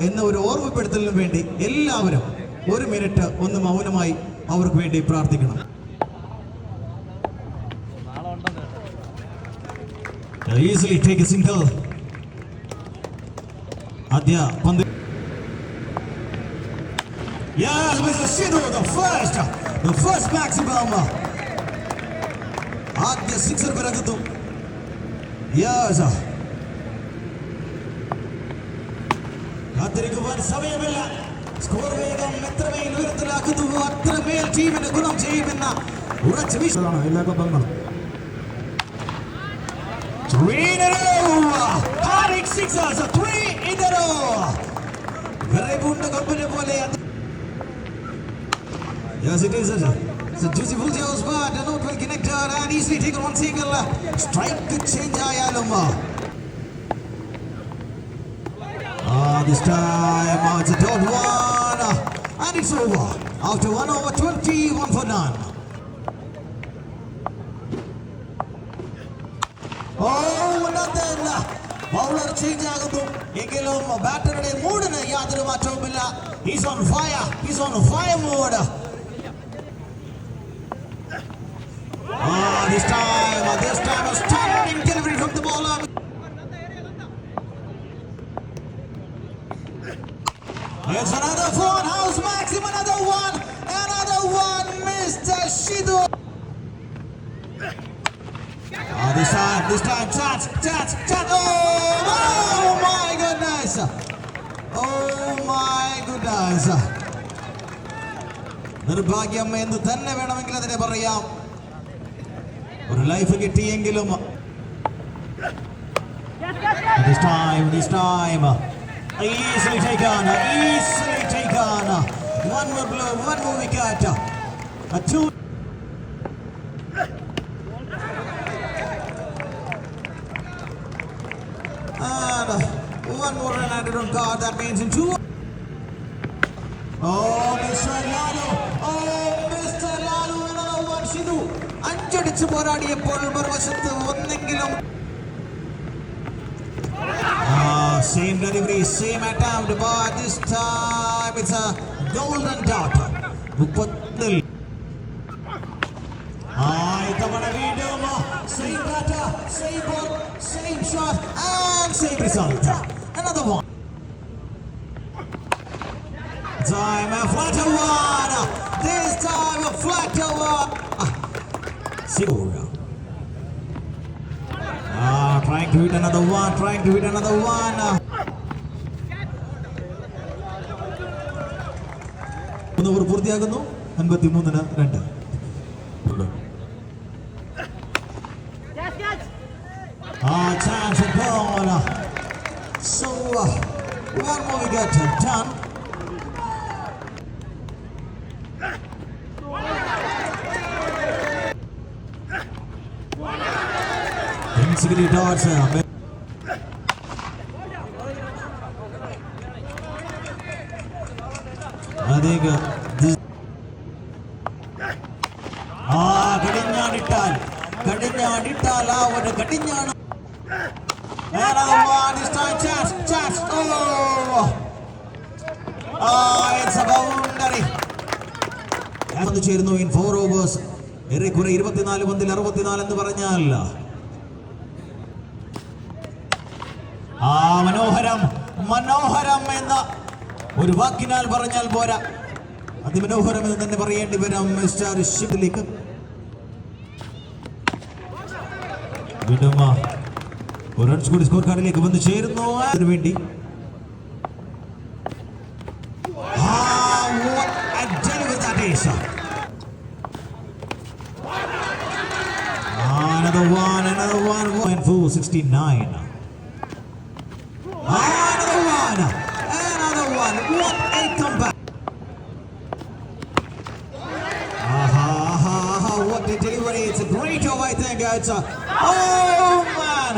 എന്ന ഒരു ഓർമ്മപ്പെടുത്തലിനു വേണ്ടി എല്ലാവരും ഒരു മിനിറ്റ് ഒന്ന് മൗനമായി അവർക്ക് വേണ്ടി പ്രാർത്ഥിക്കണം ഈസിലി ടേക്ക് എ സിംഗിൾ ആദ്യ പന്ത് Yes, Mr. Sidhu, the first, the first maximum. ആദ്യ സിക്സർ പിറകുന്നു Yes. കാത്തിരിക്കുവാൻ സമയമില്ല സ്കോർ വേഗം എത്രമേൽ ഉയരത്തിലാക്കുന്നു അത്രമേൽ ടീമിന് ഗുണം ചെയ്യുമെന്ന ഉറച്ച വിശ്വാസമാണ് എല്ലാ ബന്ധങ്ങളും Three in a row! Hardik sixers, three in a row! വിറകുണ്ട കപ്പലിനെ പോലെ Yes, it is. It's a juicy full jaws, but not well connected and easily taken one single strike change ആയാലും Uh, this time oh, it's a third one and it's over after 1 over 21 for none. Oh, nothing. Bowler change ಆಗುದು ಈಗಲೂ batter ಮೂಡನ ಯಾವ್ದು ಮಾತ್ರವಿಲ್ಲ is He's on fire. On fire mode this time, this time, this time. It's another phone house maxim, another one, another one, Mr. Shido. Oh, this time, this time, chance, chance, chance. Oh, oh my goodness. Oh my goodness. നിർഭാഗ്യം എന്ന് തന്നെ വേണമെങ്കിൽ അതിനെ പറയാം ഒരു life കിട്ടിയെങ്കിലും This time, this time. Easily taken, easily taken. One more blow, one more wicket. A two. And one more run added on card. That means in two. Oh, Mr. Lalu. Oh, Mr. Lalu. Another one. Shidu. അഞ്ചടിച്ച് പോരാടിയപ്പോൾ മറുവശത്ത് ഒന്നെങ്കിലും Ah, same delivery, same attempt, but this time it's a golden dot. മുപ്പത്തിൽ ആ ഇത്തവണ വീണ്ടും same batter, same ball, same shot and same result. Another one. Time a flatter one. This time a flatter one. Sigura. Ah, trying to hit another one, trying to hit another one. ഒന്ന് over പൂർത്തിയാകുന്നു അൻപത്തി മൂന്നിന് രണ്ട് ആ chance so one more wicket done Uh, uh, chance. Oh! Ah, it's a boundary. വന്നു ചേരുന്നു in four overs ഏറെക്കുറെ ഇരുപത്തിനാല് പന്തിൽ അറുപത്തിനാല് എന്ന് പറഞ്ഞാൽ ആ മനോഹരം മനോഹരം എന്ന ഒരു വാക്കിനാൽ പറഞ്ഞാൽ പോരാ. അതിമനോഹരം എന്ന് തന്നെ പറയേണ്ടി വരും മിസ്റ്റർ ഷിബിലേക്ക് ഒരു റൺസ് കൂടി സ്കോർ കാർഡിലേക്ക് വന്ന് ചേരുന്നു. അതിനു വേണ്ടി. Another one, another one, one full 69. Another one, another one. What a comeback. Catch. Oh man!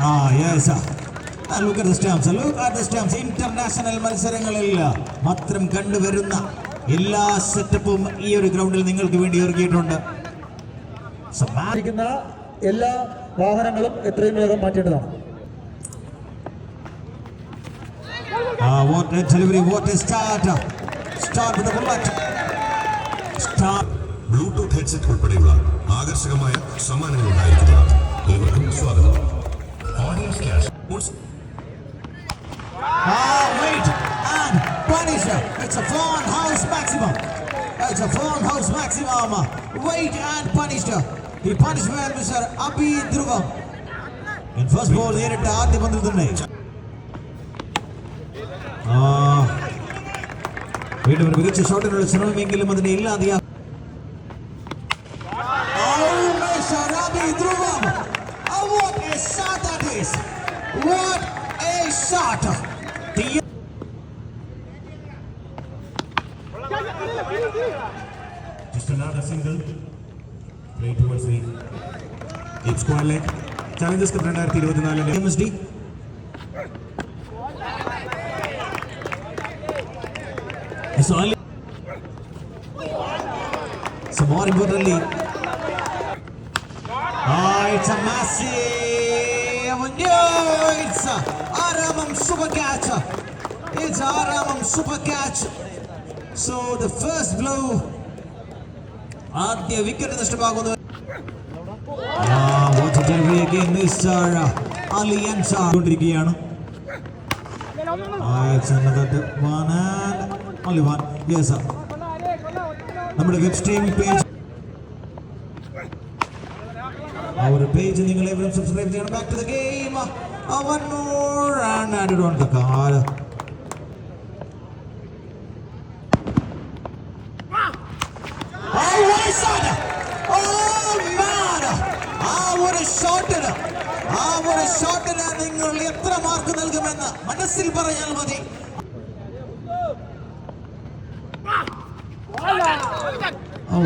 Ah, yes. Ah, look at the stamps. Look at the stamps. International മത്സരങ്ങളിൽ മാത്രം കണ്ടുവരുന്ന എല്ലാ സെറ്റപ്പും ഈ ഒരു ഗ്രൗണ്ടിൽ നിങ്ങൾക്ക് വേണ്ടി ഒരുക്കിയിട്ടുണ്ട് ഇരിക്കുന്ന എല്ലാ വാഹനങ്ങളും എത്രയും വേഗം മാറ്റേണ്ടതാണ് Ah, what a delivery, what a start. Start with the bullet. Start. Bluetooth headset ഉൾപ്പെടെയുള്ള ആകർഷകമായ സമ്മാനങ്ങൾ ഉണ്ടായിരിക്കുന്നതാണ് ഏവർക്കും സ്വാഗതം audience cash Ah, wait. And Punisher. It's a fun house maximum. It's a fun house maximum. Wait and Punisher. He punished well, Mr. Abhi Dhruvam. In first ball, നേരിട്ട് ആദ്യ പന്തിൽ തന്നെ ആ, വീണ്ടും ഒരു മികച്ച ഷോട്ടിനുള്ള ശ്രമമെങ്കിലും അതിനെ ഇല്ലാതെയാ Oh, Mr. Abhi Dhruvam. Oh, what a shot that is. What a shot. The Just another single. Play towards the deep square leg. Challengers cup രണ്ടായിരത്തി ഇരുപത്തിനാലിലെ MSD. It's only. So more importantly, oh, it's a massive no, it's a Aramam super catch. It's a Aramam super catch. So the first blow. ആദ്യ wicket നഷ്ടമാകുന്നു Ah, what a delivery again, Mr. Ali Ansar. കൊണ്ടിരിക്കുകയാണ് Ah, it's another one and Only one. Yes, sir. നമ്മുടെ web streaming page ആ ഒരു page നിങ്ങൾ എവരും subscribe ചെയ്യണം. Back to the game അവൻ and added on the car ഷോട്ടിന് ആ ഒരു ഷോട്ടിന് നിങ്ങൾ എത്ര മാർക്ക് നൽകുമെന്ന് മനസ്സിൽ പറഞ്ഞാൽ മതി. ഓ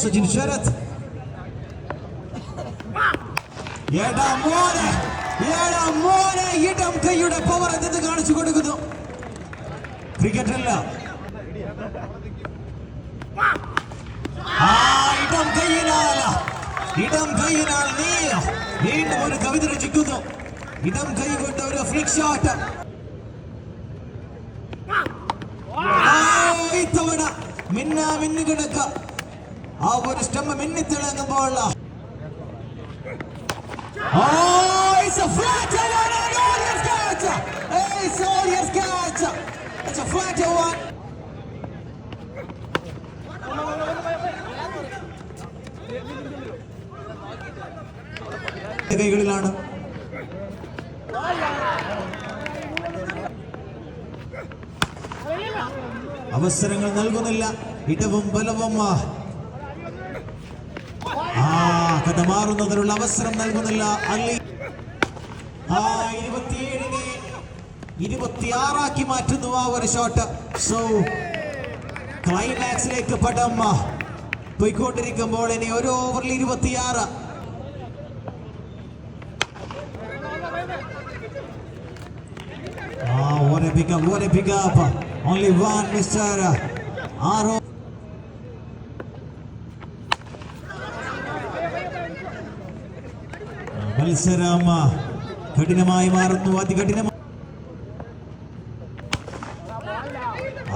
സജിൻ ശരത്. എടാ മോനെ എടാ മോനെ ഇടം കൈയുടെ പവർ എന്തെന്ന് കാണിച്ചു കൊടുക്കുന്നു. ക്രിക്കറ്റ് അല്ല ഇടം കൈയിനാൽ ഇടം കൈയിനാൽ നീ വീണ്ടും ഒരു കവിത രചിക്കുന്നു. ഇടം കൈ കൊണ്ട് ഒരു ഫ്ലിക് ഷോട്ട് ഇത്തവണ മിന്ന മിന്നു കിടക്ക. ആ ഒരു സ്റ്റമ്മ മിന്നിത്തിളങ്ങുമ്പോൾ flat one and Warriors catch! It's Warriors catch! It's a flat one. കൈകളിലാണ്. അവസരങ്ങൾ നൽകുന്നില്ല. ഇടവും ബലവും ആ, കടമാറുന്നതിനുള്ള അവസരം നൽകുന്നില്ല. അല്ലി ആ ഇരുപത്തിയേഴിനെ ഇരുപത്തിയാറാക്കി മാറ്റുന്നു ആ ഒരു ഷോട്ട് സോ ക്ലൈമാക്സിലേക്ക് പടം പോയിക്കൊണ്ടിരിക്കുമ്പോൾ ഇനി ഒരു ഓവറിൽ ഇരുപത്തിയാറ്. Ah, big up, what a pickup. Only one, Mr. Aro. മത്സരം കഠിനമായി മാറുന്നു അതികഠിനമായി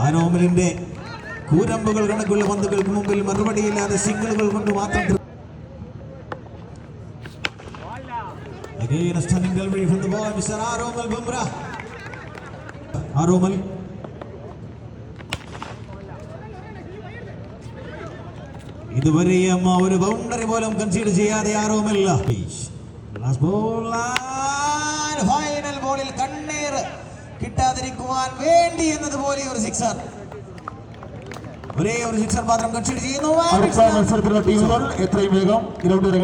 ആരോമലിന്റെ കൂരമ്പുകൾ കണക്കുള്ള പന്തുകൾക്ക് മുമ്പിൽ മറുപടിയില്ലാതെ സിംഗിളുകൾ കൊണ്ട് മാത്രം Again, a stunning delivery from the boy, Mr. Aromal Bumrah. Aromal. ഇതുവരെയും ഒരു ബൗണ്ടറി പോലും കൺസീഡ് ചെയ്യാതെ ആരോമല്ല ഫൈനൽ ബോളിൽ കണ്ണീർ കിട്ടാതിരിക്കുവാൻ വേണ്ടി എന്നതുപോലെ ഒരു സിക്സർ ഒരേ ഒരു സിക്സർ മാത്രം കൺസീഡ് ചെയ്യുന്നു. എത്രയും വേഗം ഗ്രൗണ്ടിൽ